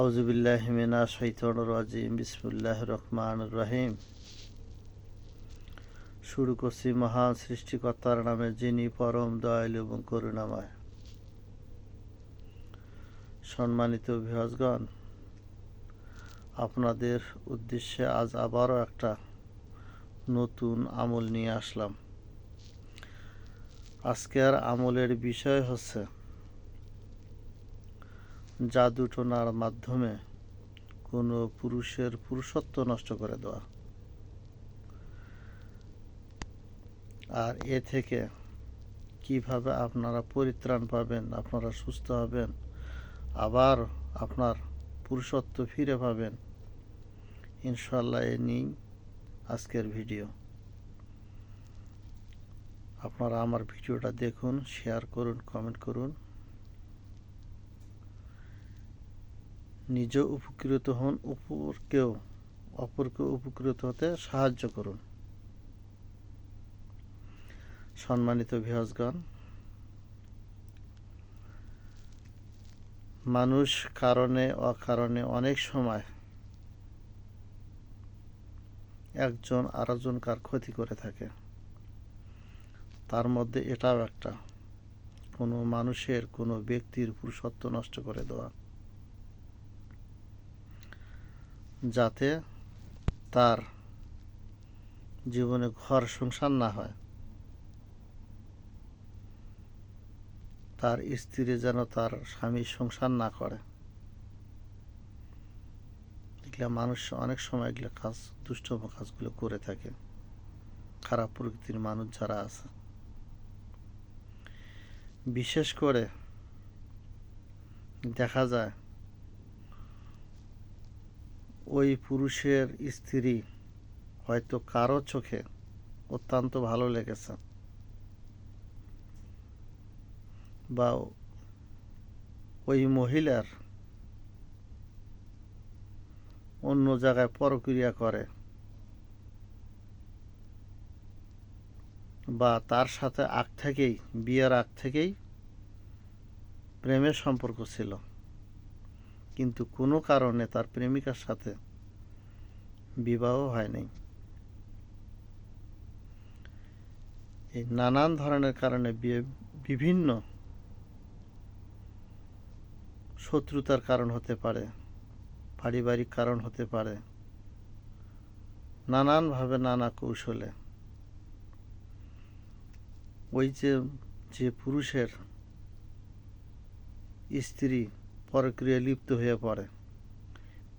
আউজুবিল্লাহমিনা শৈতন রাজিম বিসমুল্লাহ রহমান রহিম। শুরু করছি মহান সৃষ্টিকর্তার নামে, যিনি পরম দয়ালু এবং করুণাময়। সম্মানিত বিহজগণ আপনাদের উদ্দেশ্যে আজ আবারও একটা নতুন আমল নিয়ে আসলাম। আজকের আমলের বিষয় হচ্ছে জাদুটোনার মাধ্যমে কোনো পুরুষের পুরুষত্ব নষ্ট করে দেওয়া। আর এ থেকে কীভাবে আপনারা পরিত্রাণ পাবেন, আপনারা সুস্থ হবেন, আবার আপনার পুরুষত্ব ফিরে পাবেন ইনশাল্লাহ এ নিয়েই আজকের ভিডিও। আপনারা আমার ভিডিওটা দেখুন, শেয়ার করুন, কমেন্ট করুন। নিজে উপকৃত হন, অপরকেও অপরকে উপকৃত হতে সাহায্য করুন। সম্মানিত ভিহজগণ মানুষ কারণে, অকারণে অনেক সময় একজন আরেকজনকার ক্ষতি করে থাকে। তার মধ্যে এটাও একটা। কোনো মানুষের কোনো ব্যক্তির পুরুষত্ব নষ্ট করে দেওয়া। যাতে তার জীবনে ঘর সংসার না হয়। তার স্ত্রী যেন তার স্বামীর সংসার না করে। এগুলা মানুষ অনেক সময় এগুলো কাজ, দুষ্টম কাজগুলো করে থাকে। খারাপ প্রকৃতির মানুষ যারা আছে। বিশেষ করে দেখা যায় ওই পুরুষের স্ত্রী হয়তো কারও চোখে অত্যন্ত ভালো লেগেছে বা ওই মহিলার অন্য জায়গায় পরক্রিয়া করে বা তার সাথে আগ থেকেই, বিয়ের আগ থেকেই প্রেমের সম্পর্ক ছিল। কিন্তু কোনো কারণে তার প্রেমিকার সাথে বিবাহ হয়নি এই নানান ধরনের কারণে বিভিন্ন শত্রুতার কারণ হতে পারে, পারিবারিক কারণ হতে পারে, নানানভাবে নানা কৌশলে। ওই যে যে পুরুষের স্ত্রী পরক্রিয়া লিপ্ত হয়ে পড়ে।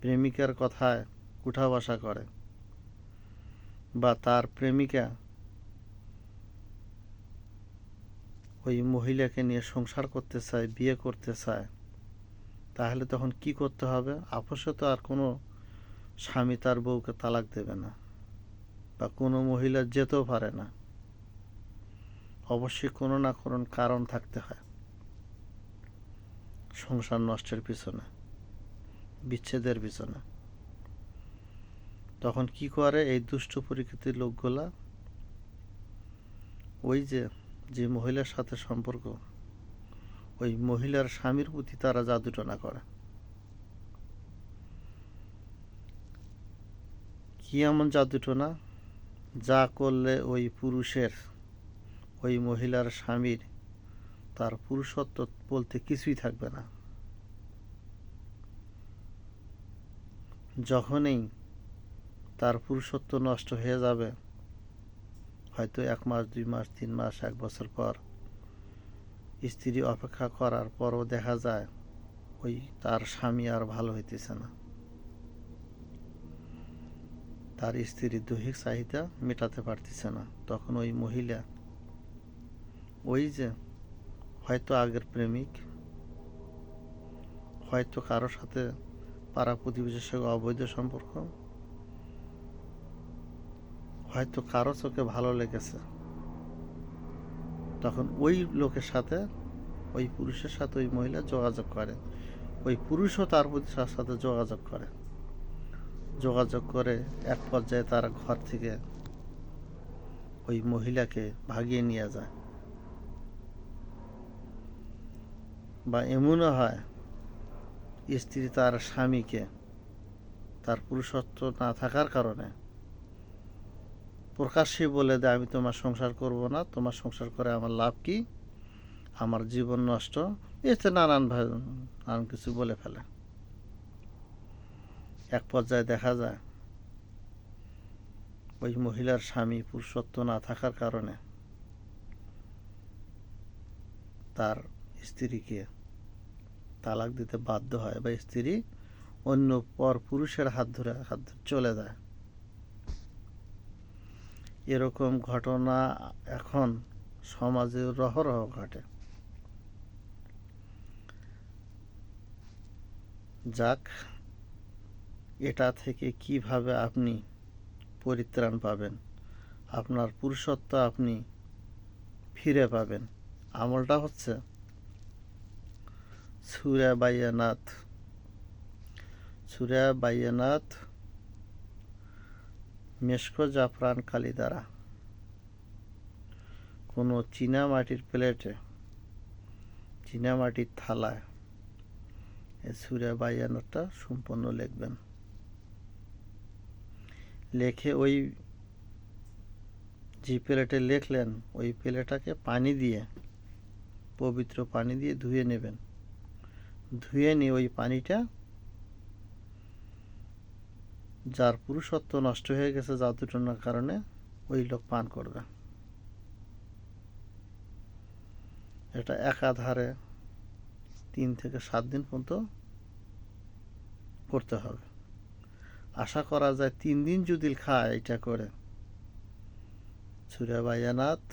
প্রেমিকার কথায় উঠা বসা করে। বা তার প্রেমিকা ওই মহিলাকে নিয়ে সংসার করতে চায়, বিয়ে করতে চায়, তাহলে তখন কি করতে হবে? আপসে তো আর কোনো স্বামী তার বউকে তালাক দেবে না বা কোনো মহিলা যেতেও পারে না। অবশ্যই কোনো না কোনো কারণ থাকতে হয়। সংসার নষ্টের পিছনে, বিচ্ছেদের পিছনে। তখন কি করে এই দুষ্ট প্রকৃতির লোকগুলা? ওই যে যে মহিলার সাথে সম্পর্ক, ওই মহিলার স্বামীর প্রতি তারা জাদুটনা করে। কি এমন জাদুটনা? যা করলে ওই পুরুষের, ওই মহিলার স্বামীর তার পুরুষত্ব বলতে কিছুই থাকবে না। যখনই তার পুরুষত্ব নষ্ট হয়ে যাবে, হয়তো এক মাস, দুই মাস, তিন মাস, এক বছর পর স্ত্রী অপেক্ষা করার পরও দেখা যায় ওই তার স্বামী আর ভালো হইতেছে না। তার স্ত্রীর দৈহিক চাহিদা মেটাতে পারতেছে না। তখন ওই মহিলা ওই যে হয়তো আগের প্রেমিক, হয়তো কারও সাথে পাড়া প্রতিবেশীর সঙ্গে অবৈধ সম্পর্ক, হয়তো কারও চোখে ভালো লেগেছে। তখন ওই লোকের সাথে, ওই পুরুষের সাথে ওই মহিলা যোগাযোগ করে। ওই পুরুষও তার প্রতি তার সাথে যোগাযোগ করে। যোগাযোগ করে এক পর্যায়ে তারা ঘর থেকে ওই মহিলাকে ভাগিয়ে নিয়ে যায়। বা এমনও হয়, স্ত্রী তার স্বামীকে তার পুরুষত্ব না থাকার কারণে প্রকাশ্যে বলে দেয়, আমি তোমার সংসার করব না, তোমার সংসার করে আমার লাভ কি? আমার জীবন নষ্ট। এতে নানান নানান কিছু বলে ফেলে। এক পর্যায়ে দেখা যায়, ওই মহিলার স্বামী পুরুষত্ব না থাকার কারণে তার স্ত্রীকে তালাক দিতে বাধ্য হয় বা স্ত্রী অন্য পর পুরুষের হাত ধরে, হাত চলে যায়। এরকম ঘটনা এখন সমাজে রহরহ ঘটে। যাক, এটা থেকে কীভাবে আপনি পরিত্রাণ পাবেন? আপনার পুরুষত্ব আপনি ফিরে পাবেন। আমলটা হচ্ছে সুরা বাইয়ানাথ সুরা বাইয়ানাথ মেশকো জাফরান কালি দ্বারা। কোনো চীনা মাটির প্লেটে, চীনা মাটির থালায় এই সুরা বাইয়ানাথটা সম্পূর্ণ লিখবেন। লেখে ওই যে প্লেটে লিখলেন, ওই প্লেটাকে পানি দিয়ে, পবিত্র পানি দিয়ে ধুয়ে নেবেন। ধুয়ে নিয়ে ওই পানিটা যার পুরুষত্ব নষ্ট হয়ে গেছে জাদুটনার কারণে ওই লোক পান করবে। এটা একাধারে তিন থেকে সাত দিন পর্যন্ত করতে হবে। আশা করা যায় তিন দিন যদি খায় এটা করে। সুরা বাইয়ানাথ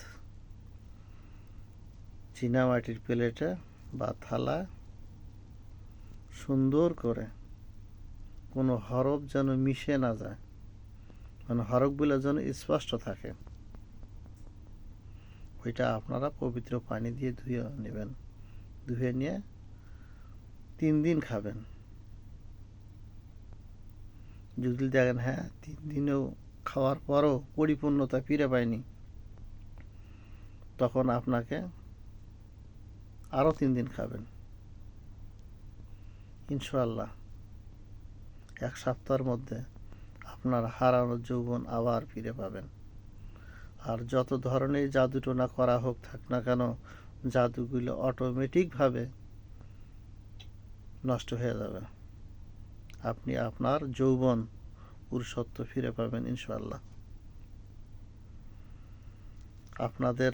চীনামাটির প্লেটে বা থালায় সুন্দর করে। কোনো হরফ যেন মিশে না যায়। মানে হরফগুলো যেন স্পষ্ট থাকে। ওইটা আপনারা পবিত্র পানি দিয়ে ধুয়ে নেবেন। ধুয়ে নিয়ে তিন দিন খাবেন। যদি দেখেন হ্যাঁ তিন দিনেও খাওয়ার পরও পরিপূর্ণতা ফিরে পায়নি, তখন আপনাকে আরও তিন দিন খাবেন। ইনশাল্লাহ এক সপ্তাহের মধ্যে আপনার হারানো যৌবন আবার ফিরে পাবেন। আর যত ধরনের জাদুটোনা করা হোক, থাক না কেন, জাদুগুলো অটোমেটিকভাবে নষ্ট হয়ে যাবে। আপনি আপনার যৌবন পুরুষত্ব ফিরে পাবেন ইনশাল্লাহ আপনাদের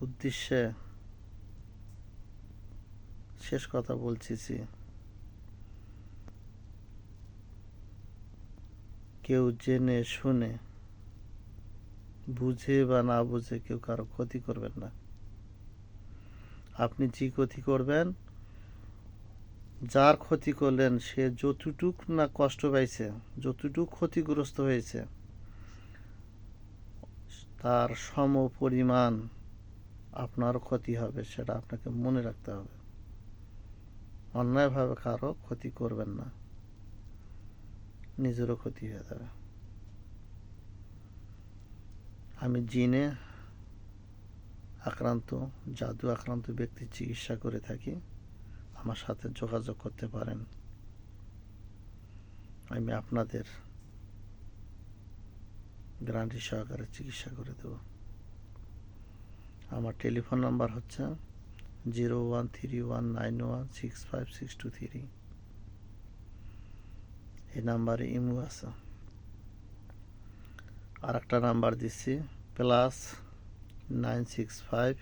উদ্দেশ্যে শেষ কথা বলছিছি কেউ জেনে, শুনে, বুঝে বা না বুঝে কেউ কারও ক্ষতি করবেন না। আপনি যে ক্ষতি করবেন, যার ক্ষতি করলেন, সে যতটুক না কষ্ট পাইছে, যতটুক ক্ষতিগ্রস্ত হয়েছে, তার সম পরিমাণ আপনার ক্ষতি হবে, সেটা আপনাকে মনে রাখতে হবে। অন্যায়ভাবে কারও ক্ষতি করবেন না। নিজেরও ক্ষতি হয়ে যাবে। আমি জিনে আক্রান্ত, জাদু আক্রান্ত ব্যক্তির চিকিৎসা করে থাকি। আমার সাথে যোগাযোগ করতে পারেন। আমি আপনাদের গ্যারান্টি সহকারে চিকিৎসা করে দেব। আমার টেলিফোন নাম্বার হচ্ছে zero one three one nine one six five six two three. এই নাম্বারে ইমো আছে। আর একটা নাম্বার দিচ্ছি, plus nine six five,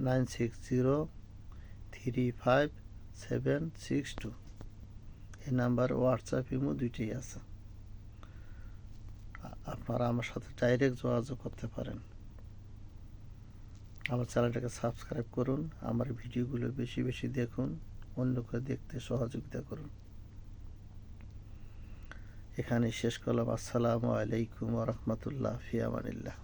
nine six zero, three five seven six two. এই নাম্বার হোয়াটসঅ্যাপ, ইমো দুইটাই আছে। আপনারা আমার সাথে ডাইরেক্ট যোগাযোগ করতে পারেন। আমার চ্যানেলটাকে সাবস্ক্রাইব করুন, আমার ভিডিওগুলো বেশি বেশি দেখুন অন্যকে দেখতে সহযোগিতা করুন। এখানে শেষ করলাম। আসসালামু আলাইকুম রহমতুল্লাহ ফিয়ামানিল্লাহ